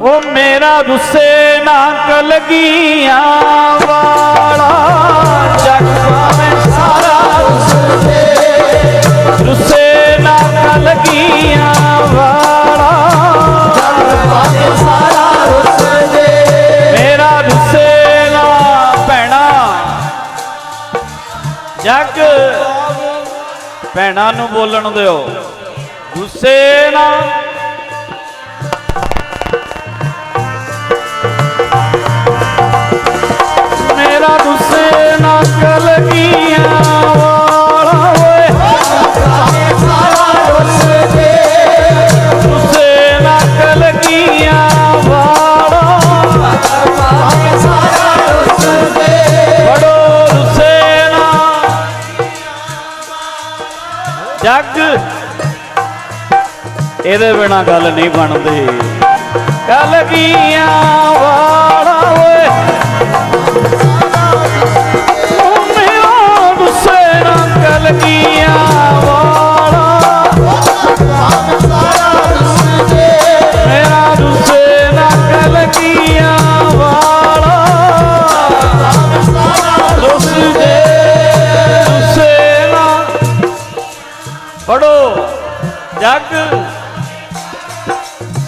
ਉਹ ਮੇਰਾ ਗੁੱਸੇ ਨਾ ਕਲਗੀਆਂ ਵਾਲਾ। ਜਗ ਪਾਵੇਂ ਸਾਰਾ ਗੁੱਸੇ। ਨਾ ਕਲਗੀਆਂ ਵਾਲਾ। ਮੇਰਾ ਰੁੱਸੇ ਨਾ ਭੈਣਾ। ਜਗ ਭੈਣਾ ਨੂੰ ਬੋਲਣ ਦਿਓ। ਗੁੱਸੇ ਨਾ ਇਹਦੇ ਬਿਨਾ ਗੱਲ ਨਹੀਂ ਬਣਦੀ। ਕਲਗੀਆਂ ਵਾਲਾ ਓਏ। ਮੇਰਾ ਗੁੱਸੇ ਨਾ ਕਲਗੀਆਂ ਵਾਲਾ। ਮੇਰਾ ਗੁੱਸੇ ਨਾ ਕਲਗੀਆਂ ਵਾਲਾ ਪੜੋ ਜਗ।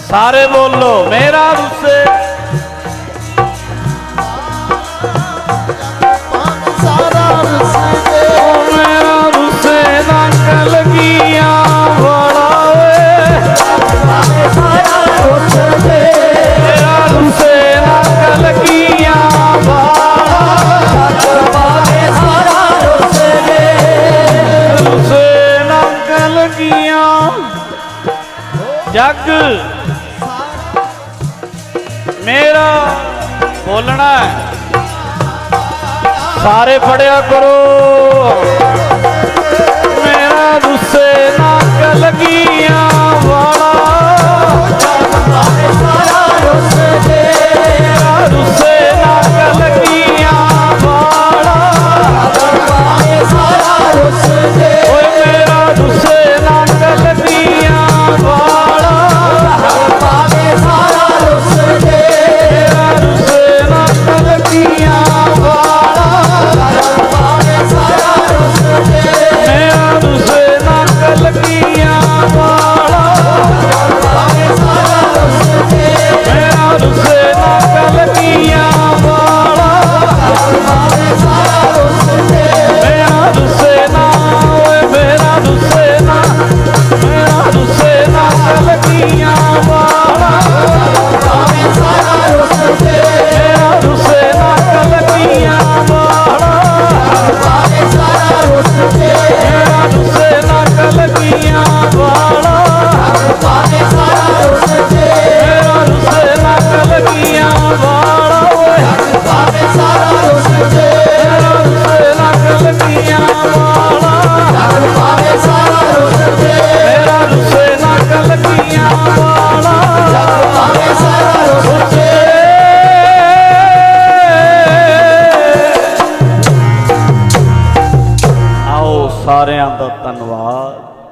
ਸਾਰੇ ਬੋਲੋ ਮੇਰਾ ਗੁੱਸੇ ਜੱਗ। ਮੇਰਾ ਬੋਲਣਾ ਸਾਰੇ ਫੜਿਆ ਕਰੋ। ਮੇਰਾ ਗੁੱਸੇ ਨਾ ਕਲਗੀਆਂ ਸਾਰਿਆਂ ਦਾ ਧੰਨਵਾਦ।